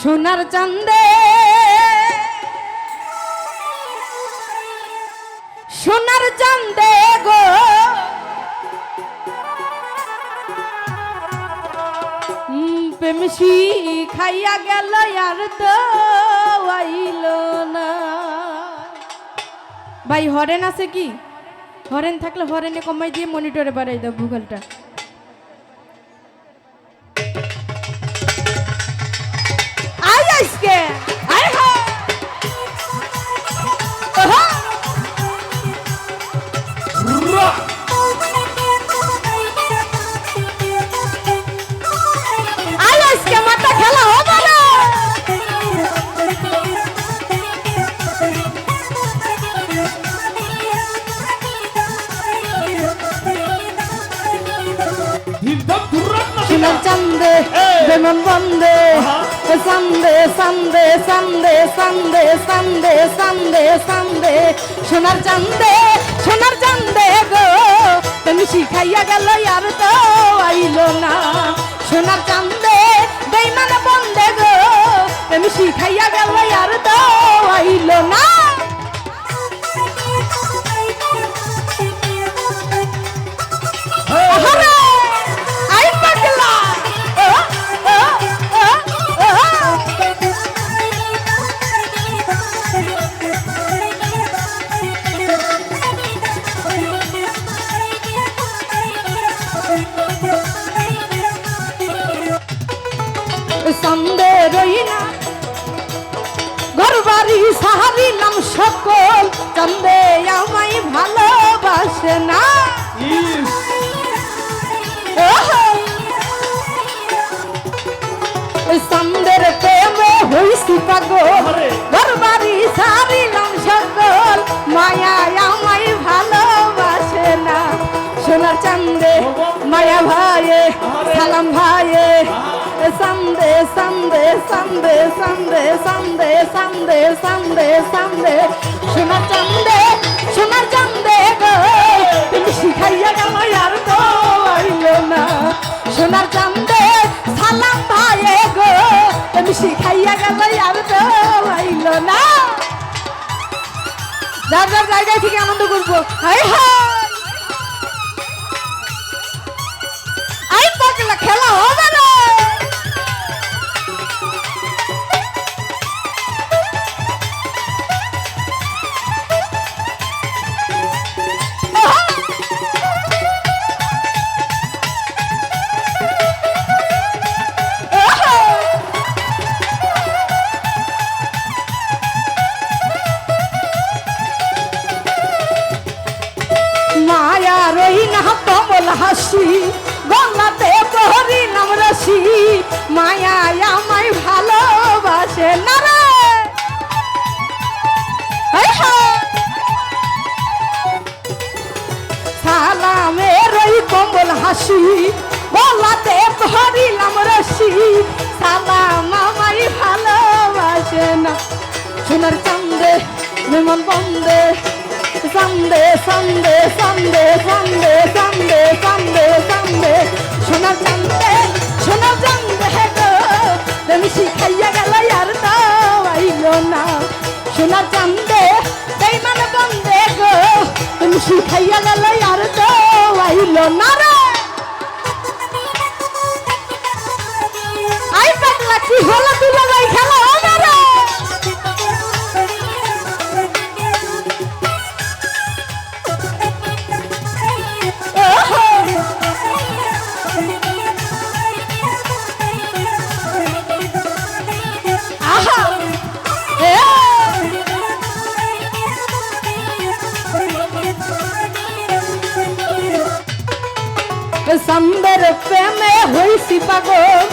সোনার চান্দে সোনার চান্দে গো। উম, প্রেমসি খাইয়া গেল আর তো আইল না। ভাই হরেন আছে কি? হরেন থাকলে হরেনে কমাই দিয়ে মনিটরে বাড়াই দাও গুগলটা চান্দে! বেমন বন্দে! সান্দে সান্দে সান্দে সান্দে সান্দে সান্দে সান্দে সোনার চান্দে সোনার চান্দে গো। তুমি শিখাইয়া গেল আর তো আইলো না। সোনার চান্দে বেইমান বন্দে গো। তুমি শিখাইয়া গেল আর তো আইলো না। বাড়ি নাম সকল চন্দে আমায় ভালোবাসে না। চন্দের প্রেমে হইছি পাগল! ঘর বাড়ি সারিলাম সকল মায়া চান্দে, মায়া ভাইয়ে, সালাম ভাইয়ে। সন্দে সন্দে সন্দে সন্দে সন্দে সন্দে সন্দে সন্দে। সোনার চান্দে সোনার চান্দে গো। তুমি শিখাইয়া আমায় আর তো আইলো না। সোনার চান্দে, সালাম ভাইয়ে গো। তুমি শিখাইয়া গেল আর তো আইলো না। যার যার জায়গায় থেকে আনন্দ করব। হাই হাই সান্দে সান্দে সান্দে সান্দে সান্দে সান্দে সোনার চান্দে সোনার চান্দে গো তুমি শিখাইয়া গেল, আর তো আইলো না। সোনার চান্দে বেইমান বন্দে গো। তুমি শিখাইয়া গেল, আর তো আইলো না রে। আই পাগলা কি হলো তুলো হইছি পাগল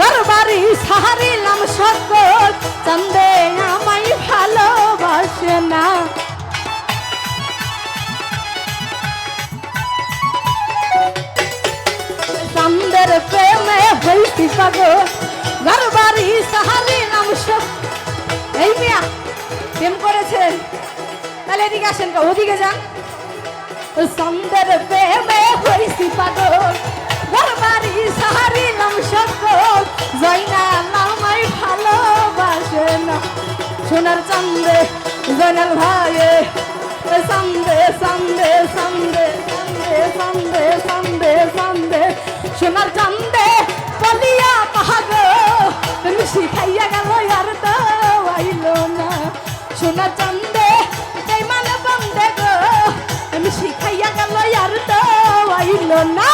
ঘর বাড়ি সাহারিলাম সকল চন্দে আমায় ভালোবাসে না। চন্দের প্রেমে হইছি পাগল ঘর বাড়ি সাহারিলাম সকল এই মিয়া, প্রেম করেছেন? তাহলে এদিকে আসেন ওদিকে যান। সন্দের প্রেমে হইছি পাগল ঘর বাড়ি সাহারিলাম সকল জয়না নামাই ভালো সোনার চান্দে, জয়নাল ভাইয়ে সান্দে সান্দে সান্দে সান্দে সান্দে সান্দে সান্দে সোনার চান্দে বলিয়া পাহাগ তুমি শিখাইয়া গেল, আর তো আইল না। সোনার চান্দে এই মানে বন্দে গো আমি শিখাইয়া গেল, আর তো আইল না।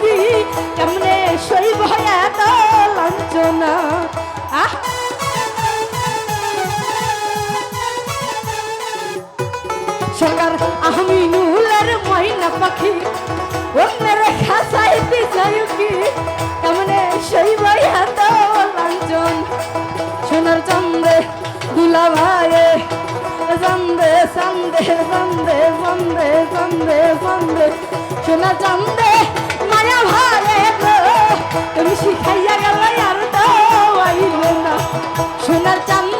কি কেমনে সইব এত লাঞ্ছনা? আহ! সরকার আহমিনুলের ময়না পাখি, অন্যের খাসাই পিছায় কি? কেমনে সইব এত লাঞ্ছন? সোনার চন্দ্রে দুলা ভাইয়ে চন্দে চন্দে চন্দে চন্দে চন্দে চন্দে সোনা চন্দে তুমি শিখাইয়া গেল আর তো আইল না। সোনার চন্দ্রে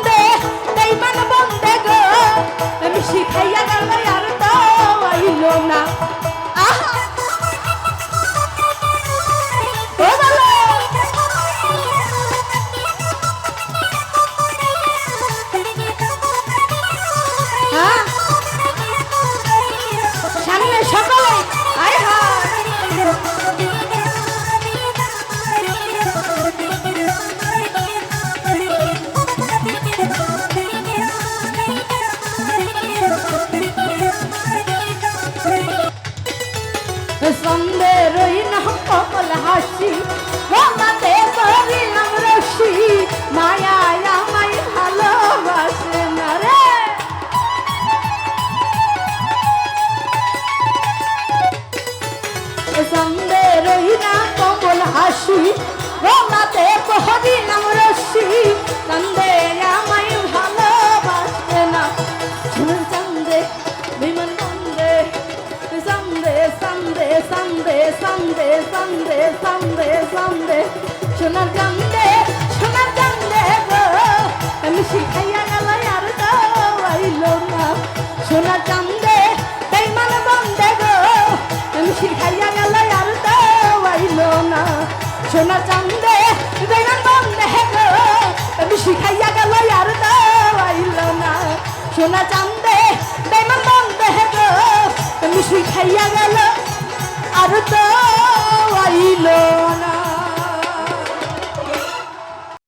ছিল